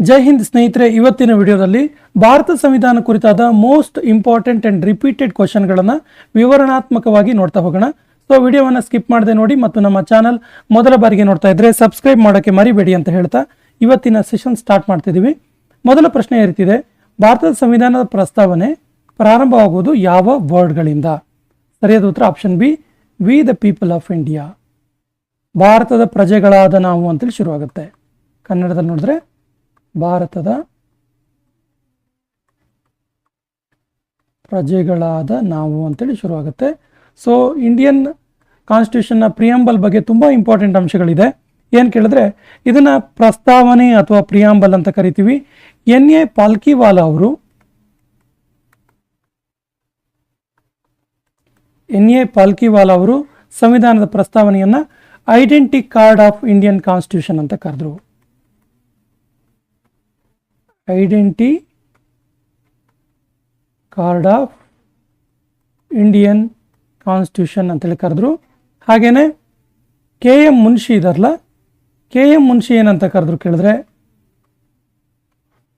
ಜೈ ಹಿಂದ್ ಸ್ನೇಹಿತರೆ, ಇವತ್ತಿನ ವಿಡಿಯೋದಲ್ಲಿ ಭಾರತ ಸಂವಿಧಾನ ಕುರಿತಾದ ಮೋಸ್ಟ್ ಇಂಪಾರ್ಟೆಂಟ್ ಅಂಡ್ ರಿಪೀಟೆಡ್ ಕ್ವಶನ್ಗಳನ್ನು ವಿವರಣಾತ್ಮಕವಾಗಿ ನೋಡ್ತಾ ಹೋಗೋಣ. ಸೊ ವಿಡಿಯೋವನ್ನು ಸ್ಕಿಪ್ ಮಾಡದೆ ನೋಡಿ ಮತ್ತು ನಮ್ಮ ಚಾನಲ್ ಮೊದಲ ಬಾರಿಗೆ ನೋಡ್ತಾ ಇದ್ರೆ ಸಬ್ಸ್ಕ್ರೈಬ್ ಮಾಡೋಕ್ಕೆ ಮರಿಬೇಡಿ ಅಂತ ಹೇಳ್ತಾ ಇವತ್ತಿನ ಸೆಷನ್ ಸ್ಟಾರ್ಟ್ ಮಾಡ್ತಿದ್ದೀವಿ. ಮೊದಲ ಪ್ರಶ್ನೆ ಇರ್ತಿದೆ ಭಾರತದ ಸಂವಿಧಾನದ ಪ್ರಸ್ತಾವನೆ ಪ್ರಾರಂಭವಾಗುವುದು ಯಾವ ವರ್ಡ್ಗಳಿಂದ? ಸರಿಯಾದ ಉತ್ತರ option B we the people of India ಭಾರತದ ಪ್ರಜೆಗಳಾದ ನಾವು ಅಂತೇಳಿ ಶುರುವಾಗುತ್ತೆ. ಕನ್ನಡದಲ್ಲಿ ನೋಡಿದ್ರೆ ಭಾರತದ ಪ್ರಜೆಗಳಾದ ನಾವು ಅಂತೇಳಿ ಶುರುವಾಗುತ್ತೆ. ಸೊ ಇಂಡಿಯನ್ ಕಾನ್ಸ್ಟಿಟ್ಯೂಷನ್ನ ಪ್ರಿಯಾಂಬಲ್ ಬಗ್ಗೆ ತುಂಬ ಇಂಪಾರ್ಟೆಂಟ್ ಅಂಶಗಳಿದೆ. ಏನು ಕೇಳಿದ್ರೆ, ಇದನ್ನು ಪ್ರಸ್ತಾವನೆ ಅಥವಾ ಪ್ರಿಯಾಂಬಲ್ ಅಂತ ಕರಿತೀವಿ. ಎನ್ ಎ ಪಾಲ್ಕಿವಾಲ ಅವರು ಎನ್ ಎ ಪಾಲ್ಕಿವಾಲ ಅವರು ಸಂವಿಧಾನದ ಪ್ರಸ್ತಾವನೆಯನ್ನು identity card of Indian constitution ಅಂತ ಕರೆದ್ರು. Identity card of Indian constitution ಅಂತೇಳಿ ಕರೆದ್ರು. ಹಾಗೆಯೇ ಕೆ ಎಂ ಮುನ್ಷಿ ಇದಾರಲ್ಲ ಕೆ ಎಂ ಮುನ್ಷಿ ಏನಂತ ಕರೆದ್ರು ಕೇಳಿದ್ರೆ,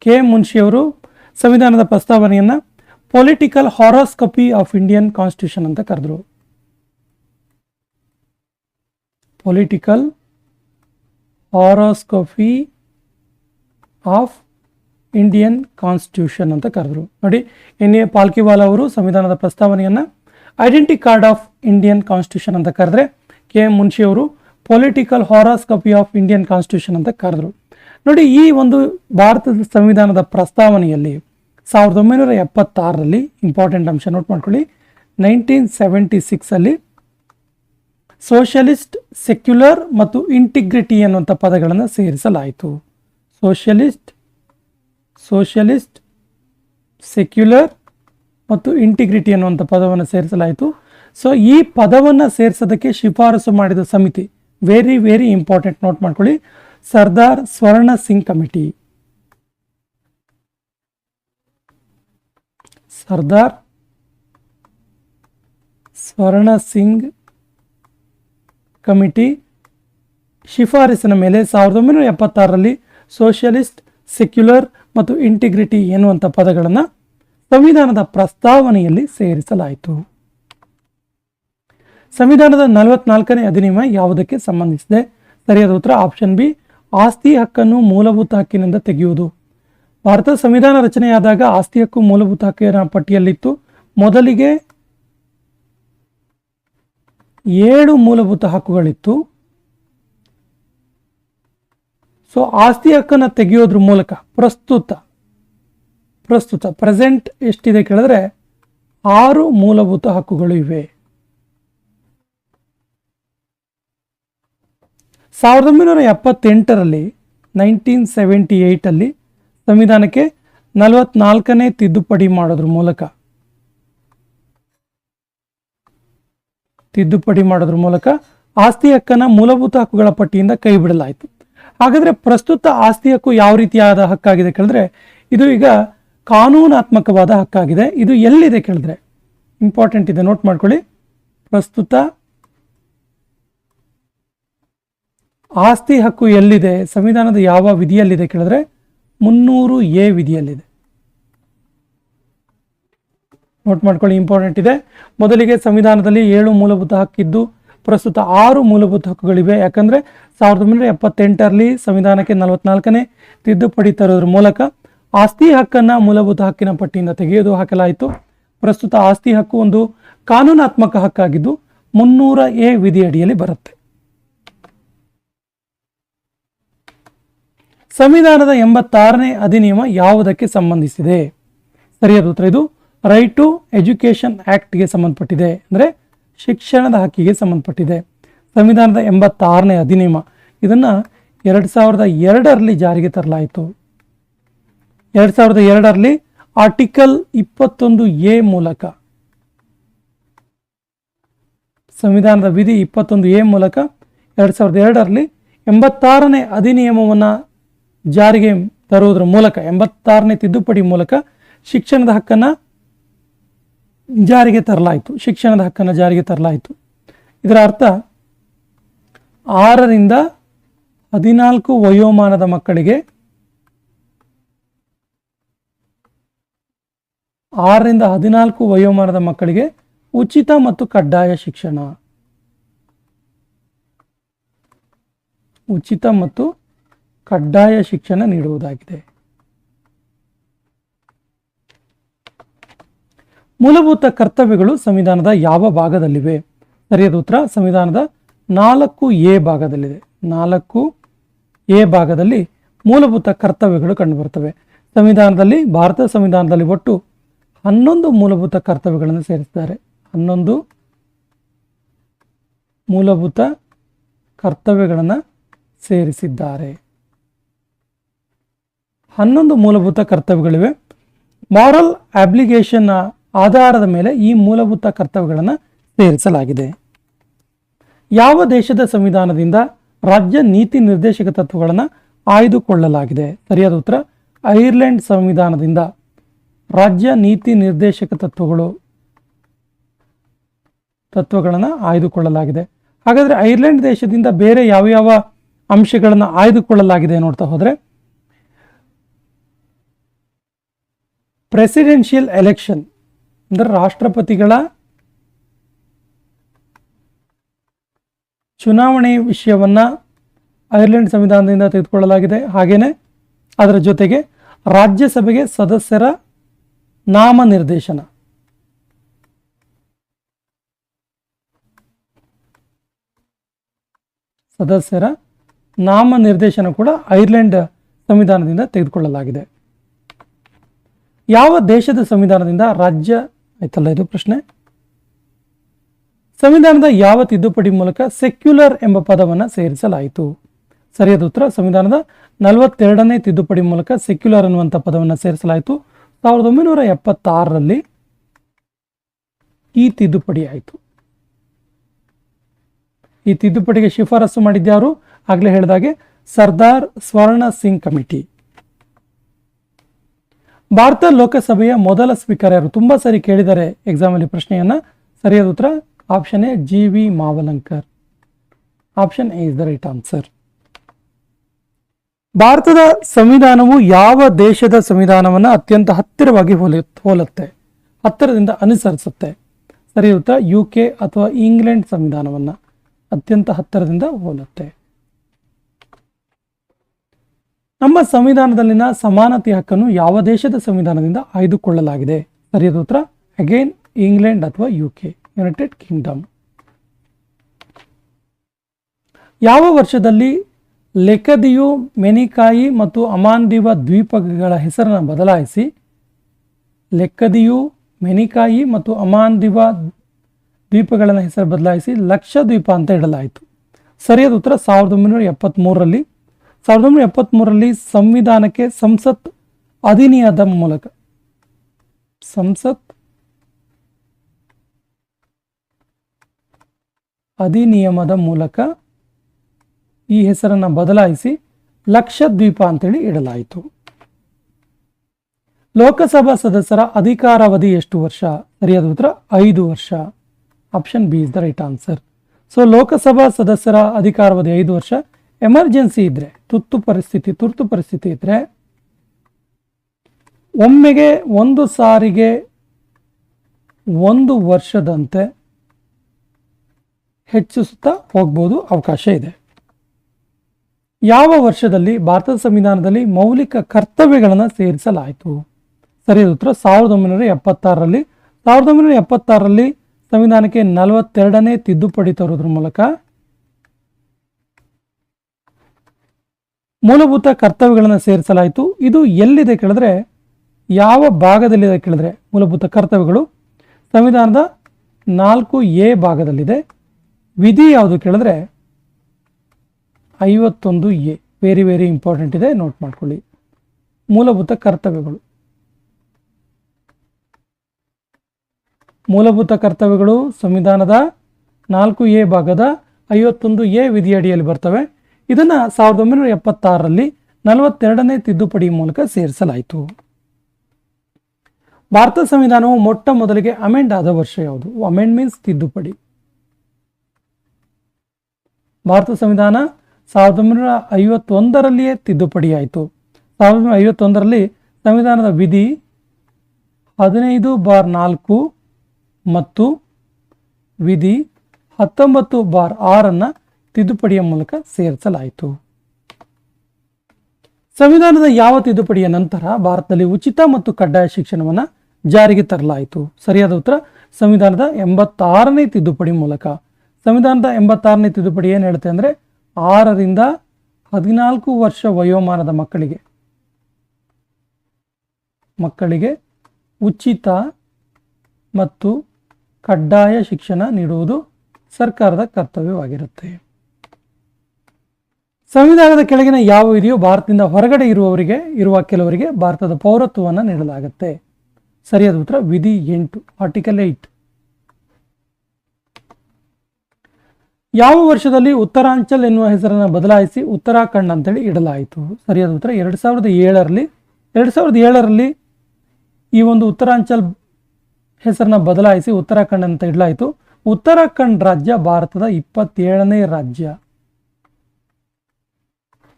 ಕೆ ಎಂ ಮುನ್ಷಿಯವರು ಸಂವಿಧಾನದ ಪ್ರಸ್ತಾವನೆಯನ್ನು political horoscope of Indian constitution ಅಂತ ಕರೆದ್ರು. Political horoscope of Indian constitution ಅಂತ ಕರೆದ್ರು. ನೋಡಿ ಎನ್ ಎ ಪಾಲ್ಕಿವಾಲ್ ಅವರು ಸಂವಿಧಾನದ ಪ್ರಸ್ತಾವನೆಯನ್ನು identity card of Indian constitution ಅಂತ ಕರೆದ್ರೆ, ಕೆ ಎಂ ಮುನ್ಷಿ ಅವರು political horoscope of Indian constitution ಅಂತ ಕರೆದ್ರು. ನೋಡಿ, ಈ ಒಂದು ಭಾರತದ ಸಂವಿಧಾನದ ಪ್ರಸ್ತಾವನೆಯಲ್ಲಿ ಸಾವಿರದ ಒಂಬೈನೂರ ಎಪ್ಪತ್ತಾರರಲ್ಲಿ ಇಂಪಾರ್ಟೆಂಟ್ ಅಂಶ ನೋಟ್ ಮಾಡ್ಕೊಳ್ಳಿ ನೈನ್ಟೀನ್ ಸೆವೆಂಟಿ ಸಿಕ್ಸಲ್ಲಿ ಸೋಷಲಿಸ್ಟ್ ಸೆಕ್ಯುಲರ್ ಮತ್ತು ಇಂಟಿಗ್ರಿಟಿ ಅನ್ನುವಂಥ ಪದಗಳನ್ನು ಸೇರಿಸಲಾಯಿತು. ಸೋಷಲಿಸ್ಟ್ ಸೋಷಲಿಸ್ಟ್ ಸೆಕ್ಯುಲರ್ ಮತ್ತು ಇಂಟಿಗ್ರಿಟಿ ಅನ್ನುವಂಥ ಪದವನ್ನು ಸೇರಿಸಲಾಯಿತು. ಸೊ ಈ ಪದವನ್ನು ಸೇರಿಸೋದಕ್ಕೆ ಶಿಫಾರಸು ಮಾಡಿದ ಸಮಿತಿ ವೆರಿ ವೆರಿ ಇಂಪಾರ್ಟೆಂಟ್ ನೋಟ್ ಮಾಡ್ಕೊಳ್ಳಿ. ಸರ್ದಾರ್ ಸ್ವರ್ಣ ಸಿಂಗ್ ಕಮಿಟಿ. ಸರ್ದಾರ್ ಸ್ವರ್ಣ ಸಿಂಗ್ ಕಮಿಟಿ ಶಿಫಾರಸಿನ ಮೇಲೆ ಸಾವಿರದ ಒಂಬೈನೂರ ಎಪ್ಪತ್ತಾರರಲ್ಲಿ ಸೋಷಿಯಲಿಸ್ಟ್ ಸೆಕ್ಯುಲರ್ ಮತ್ತು ಇಂಟಿಗ್ರಿಟಿ ಎನ್ನುವಂಥ ಪದಗಳನ್ನು ಸಂವಿಧಾನದ ಪ್ರಸ್ತಾವನೆಯಲ್ಲಿ ಸೇರಿಸಲಾಯಿತು. ಸಂವಿಧಾನದ ನಲವತ್ನಾಲ್ಕನೇ ಅಧಿನಿಯಮ ಯಾವುದಕ್ಕೆ ಸಂಬಂಧಿಸಿದೆ? ಸರಿಯಾದ ಉತ್ತರ ಆಪ್ಷನ್ ಬಿ ಆಸ್ತಿ ಹಕ್ಕನ್ನು ಮೂಲಭೂತ ಹಕ್ಕಿನಿಂದ ತೆಗೆಯುವುದು. ಭಾರತದ ಸಂವಿಧಾನ ರಚನೆಯಾದಾಗ ಆಸ್ತಿ ಹಕ್ಕು ಮೂಲಭೂತ ಹಕ್ಕಿನ ಪಟ್ಟಿಯಲ್ಲಿತ್ತು. ಮೊದಲಿಗೆ ಏಳು ಮೂಲಭೂತ ಹಕ್ಕುಗಳಿತ್ತು. ಸೊ ಆಸ್ತಿ ಹಕ್ಕನ್ನು ತೆಗೆಯೋದ್ರ ಮೂಲಕ ಪ್ರಸ್ತುತ ಪ್ರಸ್ತುತ ಪ್ರೆಸೆಂಟ್ ಎಷ್ಟಿದೆ ಕೇಳಿದ್ರೆ ಆರು ಮೂಲಭೂತ ಹಕ್ಕುಗಳು ಇವೆ. ಸಾವಿರದ ಒಂಬೈನೂರ ಎಪ್ಪತ್ತೆಂಟರಲ್ಲಿ ನೈನ್ಟೀನ್ ಸೆವೆಂಟಿ ಏಯ್ಟಲ್ಲಿ ಸಂವಿಧಾನಕ್ಕೆ ನಲವತ್ನಾಲ್ಕನೇ ತಿದ್ದುಪಡಿ ಮಾಡೋದ್ರ ಮೂಲಕ, ತಿದ್ದುಪಡಿ ಮಾಡೋದ್ರ ಮೂಲಕ ಆಸ್ತಿ ಹಕ್ಕನ್ನು ಮೂಲಭೂತ ಹಕ್ಕುಗಳ ಪಟ್ಟಿಯಿಂದ ಕೈ ಬಿಡಲಾಯಿತು ಹಾಗಾದ್ರೆ ಪ್ರಸ್ತುತ ಆಸ್ತಿ ಹಕ್ಕು ಯಾವ ರೀತಿಯಾದ ಹಕ್ಕಾಗಿದೆ ಕೇಳಿದ್ರೆ, ಇದು ಈಗ ಕಾನೂನಾತ್ಮಕವಾದ ಹಕ್ಕಾಗಿದೆ. ಇದು ಎಲ್ಲಿದೆ ಕೇಳಿದ್ರೆ? ಇಂಪಾರ್ಟೆಂಟ್ ಇದೆ ನೋಟ್ ಮಾಡ್ಕೊಳ್ಳಿ. ಪ್ರಸ್ತುತ ಆಸ್ತಿ ಹಕ್ಕು ಎಲ್ಲಿದೆ? ಸಂವಿಧಾನದ ಯಾವ ವಿಧಿಯಲ್ಲಿದೆ ಕೇಳಿದ್ರೆ? ಮುನ್ನೂರು ಎ ವಿಧಿಯಲ್ಲಿದೆ. ನೋಟ್ ಮಾಡ್ಕೊಳ್ಳಿ ಇಂಪಾರ್ಟೆಂಟ್ ಇದೆ. ಮೊದಲಿಗೆ ಸಂವಿಧಾನದಲ್ಲಿ ಏಳು ಮೂಲಭೂತ ಹಕ್ಕಿದ್ದು ಪ್ರಸ್ತುತ ಆರು ಮೂಲಭೂತ ಹಕ್ಕುಗಳಿವೆ. ಯಾಕಂದರೆ ಸಾವಿರದ ಒಂಬೈನೂರ ಎಪ್ಪತ್ತೆಂಟರಲ್ಲಿ ಸಂವಿಧಾನಕ್ಕೆ ನಲವತ್ನಾಲ್ಕನೇ ತಿದ್ದುಪಡಿ ತರೋದ್ರ ಮೂಲಕ ಆಸ್ತಿ ಹಕ್ಕನ್ನು ಮೂಲಭೂತ ಹಕ್ಕಿನ ಪಟ್ಟಿಯಿಂದ ತೆಗೆದು ಹಾಕಲಾಯಿತು. ಪ್ರಸ್ತುತ ಆಸ್ತಿ ಹಕ್ಕು ಒಂದು ಕಾನೂನಾತ್ಮಕ ಹಕ್ಕಾಗಿದ್ದು ಮುನ್ನೂರ ಎ ವಿಧಿಯಡಿಯಲ್ಲಿ ಬರುತ್ತೆ. ಸಂವಿಧಾನದ ಎಂಬತ್ತಾರನೇ ಅಧಿನಿಯಮ ಯಾವುದಕ್ಕೆ ಸಂಬಂಧಿಸಿದೆ? ಸರಿಯಾದ ಉತ್ತರ ಇದು ರೈಟ್ ಟು ಎಜುಕೇಷನ್ ಆ್ಯಕ್ಟ್ಗೆ ಸಂಬಂಧಪಟ್ಟಿದೆ. ಅಂದರೆ ಶಿಕ್ಷಣದ ಹಕ್ಕಿಗೆ ಸಂಬಂಧಪಟ್ಟಿದೆ. ಸಂವಿಧಾನದ ಎಂಬತ್ತಾರನೇ ಅಧಿನಿಯಮ ಇದನ್ನು ಎರಡು ಸಾವಿರದ ಎರಡರಲ್ಲಿ ಜಾರಿಗೆ ತರಲಾಯಿತು. ಎರಡು ಸಾವಿರದ ಎರಡರಲ್ಲಿ ಆರ್ಟಿಕಲ್ ಇಪ್ಪತ್ತೊಂದು ಎ ಮೂಲಕ. ಸಂವಿಧಾನದ ವಿಧಿ ಇಪ್ಪತ್ತೊಂದು ಎ ಮೂಲಕ ಎರಡು ಸಾವಿರದ ಎರಡರಲ್ಲಿ ಎಂಬತ್ತಾರನೇ ಅಧಿನಿಯಮವನ್ನು ಜಾರಿಗೆ ತರುವುದರ ಮೂಲಕ, ಎಂಬತ್ತಾರನೇ ತಿದ್ದುಪಡಿ ಮೂಲಕ ಶಿಕ್ಷಣದ ಹಕ್ಕನ್ನು ಜಾರಿಗೆ ತರಲಾಯಿತು. ಶಿಕ್ಷಣದ ಹಕ್ಕನ್ನು ಜಾರಿಗೆ ತರಲಾಯಿತು. ಇದರ ಅರ್ಥ ಆರರಿಂದ ಹದಿನಾಲ್ಕು ವಯೋಮಾನದ ಮಕ್ಕಳಿಗೆ ಆರರಿಂದ ಹದಿನಾಲ್ಕು ವಯೋಮಾನದ ಮಕ್ಕಳಿಗೆ ಉಚಿತ ಮತ್ತು ಕಡ್ಡಾಯ ಶಿಕ್ಷಣ. ಉಚಿತ ಮತ್ತು ಕಡ್ಡಾಯ ಶಿಕ್ಷಣ ನೀಡುವುದಾಗಿದೆ. ಮೂಲಭೂತ ಕರ್ತವ್ಯಗಳು ಸಂವಿಧಾನದ ಯಾವ ಭಾಗದಲ್ಲಿವೆ? ಸರಿಯಾದ ಉತ್ತರ, ಸಂವಿಧಾನದ ನಾಲ್ಕು ಎ ಭಾಗದಲ್ಲಿದೆ. ನಾಲ್ಕು ಎ ಭಾಗದಲ್ಲಿ ಮೂಲಭೂತ ಕರ್ತವ್ಯಗಳು ಕಂಡುಬರುತ್ತವೆ. ಸಂವಿಧಾನದಲ್ಲಿ ಭಾರತ ಸಂವಿಧಾನದಲ್ಲಿ ಒಟ್ಟು ಹನ್ನೊಂದು ಮೂಲಭೂತ ಕರ್ತವ್ಯಗಳನ್ನು ಸೇರಿಸಿದ್ದಾರೆ. ಹನ್ನೊಂದು ಮೂಲಭೂತ ಕರ್ತವ್ಯಗಳನ್ನು ಸೇರಿಸಿದ್ದಾರೆ. ಹನ್ನೊಂದು ಮೂಲಭೂತ ಕರ್ತವ್ಯಗಳಿವೆ. ಮಾರಲ್ ಅಬ್ಲಿಗೇಷನ್ನ ಆಧಾರದ ಮೇಲೆ ಈ ಮೂಲಭೂತ ಕರ್ತವ್ಯಗಳನ್ನು ಸೇರಿಸಲಾಗಿದೆ. ಯಾವ ದೇಶದ ಸಂವಿಧಾನದಿಂದ ರಾಜ್ಯ ನೀತಿ ನಿರ್ದೇಶಕ ತತ್ವಗಳನ್ನು ಆಯ್ದುಕೊಳ್ಳಲಾಗಿದೆ? ಸರಿಯಾದ ಉತ್ತರ, ಐರ್ಲೆಂಡ್ ಸಂವಿಧಾನದಿಂದ ರಾಜ್ಯ ನೀತಿ ನಿರ್ದೇಶಕ ತತ್ವಗಳು ತತ್ವಗಳನ್ನು ಆಯ್ದುಕೊಳ್ಳಲಾಗಿದೆ. ಹಾಗಾದರೆ ಐರ್ಲೆಂಡ್ ದೇಶದಿಂದ ಬೇರೆ ಯಾವ ಯಾವ ಅಂಶಗಳನ್ನು ಆಯ್ದುಕೊಳ್ಳಲಾಗಿದೆ ನೋಡ್ತಾ ಹೋದರೆ ಪ್ರೆಸಿಡೆನ್ಷಿಯಲ್ ಎಲೆಕ್ಷನ್ ಅಂದರೆ ರಾಷ್ಟ್ರಪತಿಗಳ ಚುನಾವಣೆ ವಿಷಯವನ್ನು ಐರ್ಲೆಂಡ್ ಸಂವಿಧಾನದಿಂದ ತೆಗೆದುಕೊಳ್ಳಲಾಗಿದೆ. ಹಾಗೆಯೇ ಅದರ ಜೊತೆಗೆ ರಾಜ್ಯಸಭೆಗೆ ಸದಸ್ಯರ ನಾಮನಿರ್ದೇಶನ. ಸದಸ್ಯರ ನಾಮನಿರ್ದೇಶನ ಕೂಡ ಐರ್ಲೆಂಡ್ ಸಂವಿಧಾನದಿಂದ ತೆಗೆದುಕೊಳ್ಳಲಾಗಿದೆ. ಯಾವ ದೇಶದ ಸಂವಿಧಾನದಿಂದ ರಾಜ್ಯ ಆಯ್ತಲ್ಲ ಇದು ಪ್ರಶ್ನೆ? ಸಂವಿಧಾನದ ಯಾವ ತಿದ್ದುಪಡಿ ಮೂಲಕ ಸೆಕ್ಯುಲರ್ ಎಂಬ ಪದವನ್ನು ಸೇರಿಸಲಾಯಿತು? ಸರಿಯಾದ ಉತ್ತರ, ಸಂವಿಧಾನದ ನಲವತ್ತೆರಡನೇ ತಿದ್ದುಪಡಿ ಮೂಲಕ ಸೆಕ್ಯುಲರ್ ಅನ್ನುವಂಥ ಪದವನ್ನು ಸೇರಿಸಲಾಯಿತು. ಸಾವಿರದ ಒಂಬೈನೂರ ಎಪ್ಪತ್ತಾರರಲ್ಲಿ ಈ ತಿದ್ದುಪಡಿ ಆಯಿತು. ಈ ತಿದ್ದುಪಡಿಗೆ ಶಿಫಾರಸು ಮಾಡಿದ್ದಾರು ಆಗಲೇ ಹೇಳಿದಾಗೆ ಸರ್ದಾರ್ ಸ್ವರ್ಣ ಸಿಂಗ್ ಕಮಿಟಿ. ಭಾರತ ಲೋಕಸಭೆಯ ಮೊದಲ ಸ್ಪೀಕರ್ ಯಾರು? ತುಂಬಾ ಸರಿ ಕೇಳಿದ್ದಾರೆ ಎಕ್ಸಾಮ್ ಅಲ್ಲಿ ಪ್ರಶ್ನೆಯನ್ನ. ಸರಿಯಾದ ಉತ್ತರ? Option A G V Mavalankar. Option A is the right answer ಭಾರತದ ಸಂವಿಧಾನವು ಯಾವ ದೇಶದ ಸಂವಿಧಾನವನ್ನು ಅತ್ಯಂತ ಹತ್ತಿರವಾಗಿ ಹೋಲಿ, ಹೋಲುತ್ತೆ? ಹತ್ತಿರದಿಂದ ಅನುಸರಿಸುತ್ತೆ. ಸರಿಯಾದ ಉತ್ತರ ಯು ಕೆ ಅಥವಾ ಇಂಗ್ಲೆಂಡ್ ಸಂವಿಧಾನವನ್ನು ಅತ್ಯಂತ ಹತ್ತಿರದಿಂದ ಹೋಲುತ್ತೆ. ನಮ್ಮ ಸಂವಿಧಾನದಲ್ಲಿನ ಸಮಾನತೆಯ ಹಕ್ಕನ್ನು ಯಾವ ದೇಶದ ಸಂವಿಧಾನದಿಂದ ಆಯ್ದುಕೊಳ್ಳಲಾಗಿದೆ? ಸರಿಯಾದ ಉತ್ತರ ಅಗೇನ್ ಇಂಗ್ಲೆಂಡ್ ಅಥವಾ ಯು ಕೆ ಯುನೈಟೆಡ್ ಕಿಂಗ್ಡಮ್ ಯಾವ ವರ್ಷದಲ್ಲಿ ಲೆಕದಿಯು ಮೆನಿಕಾಯಿ ಮತ್ತು ಅಮಾಂದಿವ ದ್ವೀಪಗಳ ಹೆಸರನ್ನು ಬದಲಾಯಿಸಿ ಲೆಕ್ಕದಿಯು ಮೆನಿಕಾಯಿ ಮತ್ತು ಅಮಾಂದಿವ ದ್ವೀಪಗಳನ್ನು ಹೆಸರು ಬದಲಾಯಿಸಿ ಲಕ್ಷದ್ವೀಪ ಅಂತ ಇಡಲಾಯಿತು? ಸರಿಯಾದ ಉತ್ತರ, ಸಾವಿರದ ಒಂಬೈನೂರ ಎಪ್ಪತ್ತ್ಮೂರರಲ್ಲಿ ಸಾವಿರದ ಒಂಬೈನೂರ ಎಪ್ಪತ್ತ್ಮೂರರಲ್ಲಿ ಸಂವಿಧಾನಕ್ಕೆ ಸಂಸತ್ ಅಧಿನಿಯದ ಮೂಲಕ. ಸಂಸತ್ ಅಧಿನಿಯಮದ ಮೂಲಕ ಈ ಹೆಸರನ್ನು ಬದಲಾಯಿಸಿ ಲಕ್ಷದ್ವೀಪ ಅಂತೇಳಿ ಇಡಲಾಯಿತು. ಲೋಕಸಭಾ ಸದಸ್ಯರ ಅಧಿಕಾರಾವಧಿ ಎಷ್ಟು ವರ್ಷ? ಸರಿಯಾದ ಉತ್ತರ, ಐದು ವರ್ಷ. Option B is the right answer. So, Lok Sabha ಸದಸ್ಯರ ಅಧಿಕಾರಾವಧಿ ಐದು ವರ್ಷ ಎಮರ್ಜೆನ್ಸಿ ಇದ್ರೆ, ತುರ್ತು ಪರಿಸ್ಥಿತಿ ತುರ್ತು ಪರಿಸ್ಥಿತಿ ಇದ್ರೆ, ಒಮ್ಮೆಗೆ ಒಂದು ಸಾರಿಗೆ ಒಂದು ವರ್ಷದಂತೆ ಹೆಚ್ಚಿಸುತ್ತಾ ಹೋಗ್ಬೋದು ಅವಕಾಶ ಇದೆ. ಯಾವ ವರ್ಷದಲ್ಲಿ, ಭಾರತದ ಸಂವಿಧಾನದಲ್ಲಿ ಮೌಲಿಕ ಕರ್ತವ್ಯಗಳನ್ನು ಸೇರಿಸಲಾಯಿತು? ಸರಿಯಾದ ಉತ್ತರ, ಸಾವಿರದ ಒಂಬೈನೂರ ಎಪ್ಪತ್ತಾರರಲ್ಲಿ. ಸಾವಿರದ ಒಂಬೈನೂರ ಎಪ್ಪತ್ತಾರರಲ್ಲಿ ಸಂವಿಧಾನಕ್ಕೆ ನಲವತ್ತೆರಡನೇ ತಿದ್ದುಪಡಿ ತರೋದ್ರ ಮೂಲಕ ಮೂಲಭೂತ ಕರ್ತವ್ಯಗಳನ್ನು ಸೇರಿಸಲಾಯಿತು. ಇದು ಎಲ್ಲಿದೆ ಕೇಳಿದ್ರೆ, ಯಾವ ಭಾಗದಲ್ಲಿದೆ ಕೇಳಿದ್ರೆ ಮೂಲಭೂತ ಕರ್ತವ್ಯಗಳು? ಸಂವಿಧಾನದ ನಾಲ್ಕು ಎ ಭಾಗದಲ್ಲಿದೆ. ವಿಧಿ ಯಾವುದು ಕೇಳಿದ್ರೆ, ಐವತ್ತೊಂದು ಎ. ವೆರಿ ವೆರಿ ಇಂಪಾರ್ಟೆಂಟ್ ಇದೆ ನೋಟ್ ಮಾಡ್ಕೊಳ್ಳಿ. ಮೂಲಭೂತ ಕರ್ತವ್ಯಗಳು. ಮೂಲಭೂತ ಕರ್ತವ್ಯಗಳು ಸಂವಿಧಾನದ ನಾಲ್ಕು ಎ ಭಾಗದ ಐವತ್ತೊಂದು ಎ ವಿಧಿಯಡಿಯಲ್ಲಿ ಬರ್ತವೆ. ಇದನ್ನು ಸಾವಿರದ ಒಂಬೈನೂರ ಎಪ್ಪತ್ತಾರರಲ್ಲಿ ನಲವತ್ತೆರಡನೇ ತಿದ್ದುಪಡಿ ಮೂಲಕ ಸೇರಿಸಲಾಯಿತು. ಭಾರತ ಸಂವಿಧಾನವು ಮೊಟ್ಟ ಮೊದಲಿಗೆ ಅಮೆಂಡ್ ಆದ ವರ್ಷ ಯಾವುದು? ಅಮೆಂಡ್ ಮೀನ್ಸ್ ತಿದ್ದುಪಡಿ. ಭಾರತ ಸಂವಿಧಾನ ಸಾವಿರದ ಒಂಬೈನೂರ ಐವತ್ತೊಂದರಲ್ಲಿಯೇ ತಿದ್ದುಪಡಿ ಆಯಿತು ಸಾವಿರದ ಒಂಬೈನೂರ ಐವತ್ತೊಂದರಲ್ಲಿ ಸಂವಿಧಾನದ ವಿಧಿ ಹದಿನೈದು ಬಾರ್ ನಾಲ್ಕು ಮತ್ತು ವಿಧಿ ಹತ್ತೊಂಬತ್ತು ಬಾರ್ ಆರನ್ನು ತಿದ್ದುಪಡಿಯ ಮೂಲಕ ಸೇರಿಸಲಾಯಿತು. ಸಂವಿಧಾನದ ಯಾವ ತಿದ್ದುಪಡಿಯ ನಂತರ ಭಾರತದಲ್ಲಿ ಉಚಿತ ಮತ್ತು ಕಡ್ಡಾಯ ಶಿಕ್ಷಣವನ್ನು ಜಾರಿಗೆ ತರಲಾಯಿತು. ಸರಿಯಾದ ಉತ್ತರ, ಸಂವಿಧಾನದ ಎಂಬತ್ತಾರನೇ ತಿದ್ದುಪಡಿ ಮೂಲಕ. ಸಂವಿಧಾನದ ಎಂಬತ್ತಾರನೇ ತಿದ್ದುಪಡಿ ಏನು ಹೇಳುತ್ತೆ ಅಂದರೆ ಆರರಿಂದ ಹದಿನಾಲ್ಕು ವರ್ಷ ವಯೋಮಾನದ ಮಕ್ಕಳಿಗೆ. ಮಕ್ಕಳಿಗೆ ಉಚಿತ ಮತ್ತು ಕಡ್ಡಾಯ ಶಿಕ್ಷಣ ನೀಡುವುದು ಸರ್ಕಾರದ ಕರ್ತವ್ಯವಾಗಿರುತ್ತೆ. ಸಂವಿಧಾನದ ಕೆಳಗಿನ ಯಾವ ವಿಧಿಯು ಭಾರತದಿಂದ ಹೊರಗಡೆ ಇರುವವರಿಗೆ, ಇರುವ ಕೆಲವರಿಗೆ ಭಾರತದ ಪೌರತ್ವವನ್ನು ನೀಡಲಾಗುತ್ತೆ. ಸರಿಯಾದ ಉತ್ತರ, ವಿಧಿ ಎಂಟು, ಆರ್ಟಿಕಲ್ ಏಟ್. ಯಾವ ವರ್ಷದಲ್ಲಿ ಉತ್ತರಾಂಚಲ್ ಎನ್ನುವ ಹೆಸರನ್ನು ಬದಲಾಯಿಸಿ ಉತ್ತರಾಖಂಡ್ ಅಂತೇಳಿ ಇಡಲಾಯಿತು? ಸರಿಯಾದ ಉತ್ತರ, ಎರಡು ಸಾವಿರದ ಏಳರಲ್ಲಿ. ಎರಡು ಸಾವಿರದ ಏಳರಲ್ಲಿ ಈ ಒಂದು ಉತ್ತರಾಂಚಲ್ ಹೆಸರನ್ನ ಬದಲಾಯಿಸಿ ಉತ್ತರಾಖಂಡ್ ಅಂತ ಇಡಲಾಯಿತು. ಉತ್ತರಾಖಂಡ್ ರಾಜ್ಯ ಭಾರತದ ಇಪ್ಪತ್ತೇಳನೇ ರಾಜ್ಯ.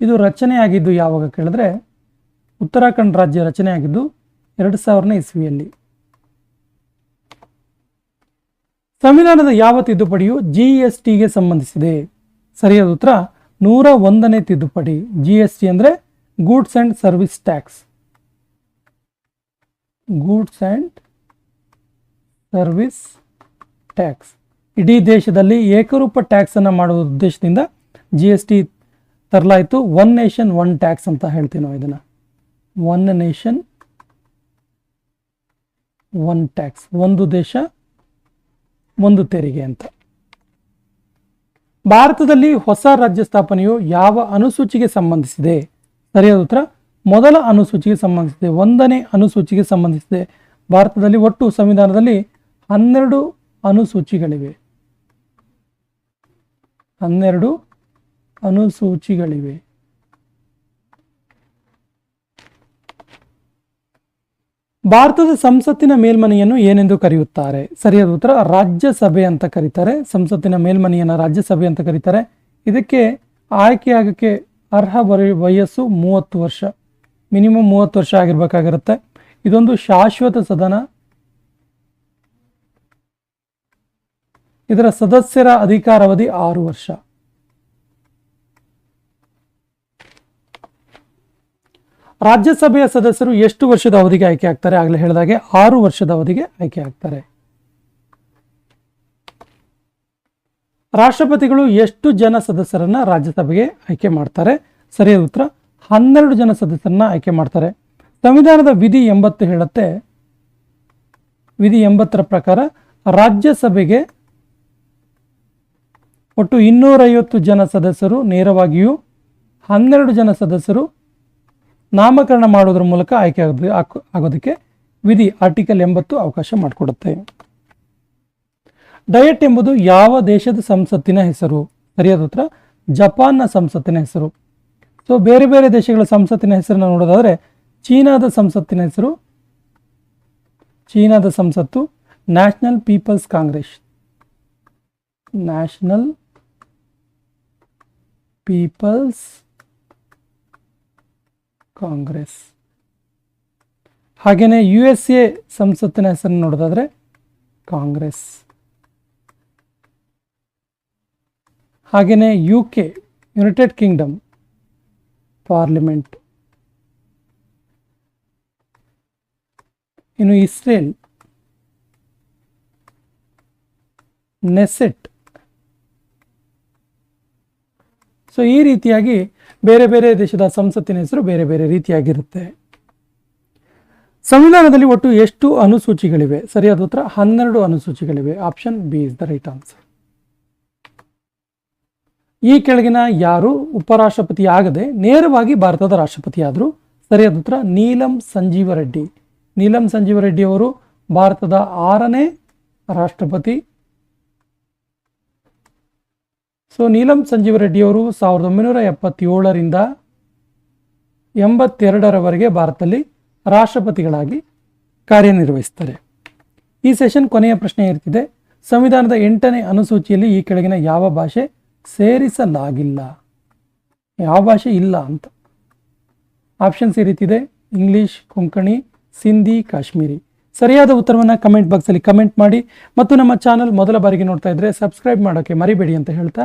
ಇದು ರಚನೆಯಾಗಿದ್ದು ಯಾವಾಗ ಕೇಳಿದ್ರೆ ಉತ್ತರಾಖಂಡ್ ರಾಜ್ಯ ರಚನೆಯಾಗಿದ್ದು ಎರಡು ಸಾವಿರನೇ ಇಸ್ವಿಯಲ್ಲಿ. ಸಂವಿಧಾನದ ಯಾವ ತಿದ್ದುಪಡಿಯು ಜಿ ಎಸ್ ಟಿಗೆ ಸಂಬಂಧಿಸಿದೆ? ಸರಿಯಾದ ಉತ್ತರ, ನೂರ ಒಂದನೇ ತಿದ್ದುಪಡಿ. ಜಿ ಎಸ್ ಟಿ ಅಂದರೆ goods and service tax goods and service tax ಇಡೀ ದೇಶದಲ್ಲಿ ಏಕರೂಪ ಟ್ಯಾಕ್ಸನ್ನು ಮಾಡುವ ಉದ್ದೇಶದಿಂದ ಜಿ ಎಸ್ ಟಿ ತರಲಾಯಿತು. ಒನ್ ನೇಷನ್ ಒನ್ ಟ್ಯಾಕ್ಸ್ ಅಂತ ಹೇಳ್ತೀವಿ ನಾವು ಇದನ್ನು. ಒನ್ ನೇಷನ್ ಒನ್ ಟ್ಯಾಕ್ಸ್ ಒಂದು ದೇಶ, ಒಂದು ತೆರಿಗೆ ಅಂತ. ಭಾರತದಲ್ಲಿ ಹೊಸ ರಾಜ್ಯ ಸ್ಥಾಪನೆಯು ಯಾವ ಅನುಸೂಚಿಗೆ ಸಂಬಂಧಿಸಿದೆ? ಸರಿಯಾದ ಉತ್ತರ, ಮೊದಲ ಅನುಸೂಚಿಗೆ ಸಂಬಂಧಿಸಿದೆ, ಒಂದನೇ ಅನುಸೂಚಿಗೆ ಸಂಬಂಧಿಸಿದೆ. ಭಾರತದಲ್ಲಿ ಒಟ್ಟು ಸಂವಿಧಾನದಲ್ಲಿ ಹನ್ನೆರಡು ಅನುಸೂಚಿಗಳಿವೆ. ಹನ್ನೆರಡು ಅನುಸೂಚಿಗಳಿವೆ. ಭಾರತದ ಸಂಸತ್ತಿನ ಮೇಲ್ಮನೆಯನ್ನು ಏನೆಂದು ಕರೆಯುತ್ತಾರೆ? ಸರಿಯಾದ ಉತ್ತರ, ರಾಜ್ಯಸಭೆ ಅಂತ ಕರೀತಾರೆ. ಸಂಸತ್ತಿನ ಮೇಲ್ಮನೆಯನ್ನು ರಾಜ್ಯಸಭೆ ಅಂತ ಕರೀತಾರೆ. ಇದಕ್ಕೆ ಆಯ್ಕೆಯಾಗಕ್ಕೆ ಅರ್ಹ ವಯ- ವಯಸ್ಸು ಮೂವತ್ತು ವರ್ಷ. ಮಿನಿಮಮ್ ಮೂವತ್ತು ವರ್ಷ ಆಗಿರ್ಬೇಕಾಗಿರುತ್ತೆ. ಇದೊಂದು ಶಾಶ್ವತ ಸದನ. ಇದರ ಸದಸ್ಯರ ಅಧಿಕಾರಾವಧಿ ಆರು ವರ್ಷ. ರಾಜ್ಯಸಭೆಯ ಸದಸ್ಯರು ಎಷ್ಟು ವರ್ಷದ ಅವಧಿಗೆ ಆಯ್ಕೆ ಆಗ್ತಾರೆ? ಆಗಲೇ ಹೇಳಿದಾಗೆ ಆರು ವರ್ಷದ ಅವಧಿಗೆ ಆಯ್ಕೆ ಆಗ್ತಾರೆ. ರಾಷ್ಟ್ರಪತಿಗಳು ಎಷ್ಟು ಜನ ಸದಸ್ಯರನ್ನ ರಾಜ್ಯಸಭೆಗೆ ಆಯ್ಕೆ ಮಾಡ್ತಾರೆ? ಸರಿಯಾದ ಉತ್ತರ, ಹನ್ನೆರಡು ಜನ ಸದಸ್ಯರನ್ನ ಆಯ್ಕೆ ಮಾಡ್ತಾರೆ. ಸಂವಿಧಾನದ ವಿಧಿ ಎಂಬತ್ತು ಹೇಳುತ್ತೆ. ವಿಧಿ ಎಂಬತ್ತರ ಪ್ರಕಾರ ರಾಜ್ಯಸಭೆಗೆ ಒಟ್ಟು ಇನ್ನೂರೈವತ್ತು ಜನ ಸದಸ್ಯರು ನೇರವಾಗಿಯೂ ಹನ್ನೆರಡು ಜನ ಸದಸ್ಯರು ನಾಮಕರಣ ಮಾಡೋದ್ರ ಮೂಲಕ ಆಯ್ಕೆ ಆಗೋದಕ್ಕೆ ವಿಧಿ ಆರ್ಟಿಕಲ್ ಎಂಬತ್ತು ಅವಕಾಶ ಮಾಡಿಕೊಡುತ್ತೆ. ಡಯಟ್ ಎಂಬುದು ಯಾವ ದೇಶದ ಸಂಸತ್ತಿನ ಹೆಸರು? ಸರಿಯಾದ ಉತ್ತರ, ಜಪಾನ್ನ ಸಂಸತ್ತಿನ ಹೆಸರು. ಸೊ ಬೇರೆ ಬೇರೆ ದೇಶಗಳ ಸಂಸತ್ತಿನ ಹೆಸರನ್ನು ನೋಡೋದಾದ್ರೆ, ಚೀನಾದ ಸಂಸತ್ತಿನ ಹೆಸರು, ಚೀನಾದ ಸಂಸತ್ತು National People's Congress National People's Congress. ಹಾಗೆಯೇ ಯು ಎಸ್ ಎ ಸಂಸತ್ತಿನ ಹೆಸರನ್ನು ನೋಡೋದಾದ್ರೆ ಕಾಂಗ್ರೆಸ್. ಹಾಗೆಯೇ U K United Kingdom Parliament ಇನ್ನು ಇಸ್ರೇಲ್ ನೆಸೆಟ್ ಸೊ ಈ ರೀತಿಯಾಗಿ ಬೇರೆ ಬೇರೆ ದೇಶದ ಸಂಸತ್ತಿನ ಹೆಸರು ಬೇರೆ ಬೇರೆ ರೀತಿಯಾಗಿರುತ್ತೆ. ಸಂವಿಧಾನದಲ್ಲಿ ಒಟ್ಟು ಎಷ್ಟು ಅನುಸೂಚಿಗಳಿವೆ? ಸರಿಯಾದ ಉತ್ತರ, ಹನ್ನೆರಡು ಅನುಸೂಚಿಗಳಿವೆ. Option B is the right answer ಈ ಕೆಳಗಿನ ಯಾರು ಉಪರಾಷ್ಟ್ರಪತಿ ಆಗದೆ ನೇರವಾಗಿ ಭಾರತದ ರಾಷ್ಟ್ರಪತಿಯಾದರು? ಸರಿಯಾದ ಉತ್ತರ, ನೀಲಂ ಸಂಜೀವ ರೆಡ್ಡಿ ನೀಲಂ ಸಂಜೀವ ರೆಡ್ಡಿ ಅವರು ಭಾರತದ ಆರನೇ ರಾಷ್ಟ್ರಪತಿ ಸೊ ನೀಲಂ ಸಂಜೀವ ರೆಡ್ಡಿಯವರು ಸಾವಿರದ ಒಂಬೈನೂರ ಎಪ್ಪತ್ತೇಳರಿಂದ ಎಂಬತ್ತೆರಡರವರೆಗೆ ಭಾರತದಲ್ಲಿ ರಾಷ್ಟ್ರಪತಿಗಳಾಗಿ ಕಾರ್ಯನಿರ್ವಹಿಸ್ತಾರೆ ಈ ಸೆಷನ್ ಕೊನೆಯ ಪ್ರಶ್ನೆ ಇರ್ತಿದೆ ಸಂವಿಧಾನದ ಎಂಟನೇ ಅನುಸೂಚಿಯಲ್ಲಿ ಈ ಕೆಳಗಿನ ಯಾವ ಭಾಷೆ ಸೇರಿಸಲಾಗಿಲ್ಲ? ಯಾವ ಭಾಷೆ ಇಲ್ಲ ಅಂತ. ಆಪ್ಷನ್ಸ್ ಈ ರೀತಿದೆ ಇಂಗ್ಲಿಷ್ ಕೊಂಕಣಿ ಸಿಂಧಿ ಕಾಶ್ಮೀರಿ ಸರಿಯಾದ ಉತ್ತರವನ್ನು ಕಮೆಂಟ್ ಬಾಕ್ಸಲ್ಲಿ ಕಮೆಂಟ್ ಮಾಡಿ. ಮತ್ತು ನಮ್ಮ ಚಾನಲ್ ಮೊದಲ ಬಾರಿಗೆ ನೋಡ್ತಾ ಇದ್ರೆ ಸಬ್ಸ್ಕ್ರೈಬ್ ಮಾಡೋಕ್ಕೆ ಮರಿಬೇಡಿ ಅಂತ ಹೇಳ್ತಾ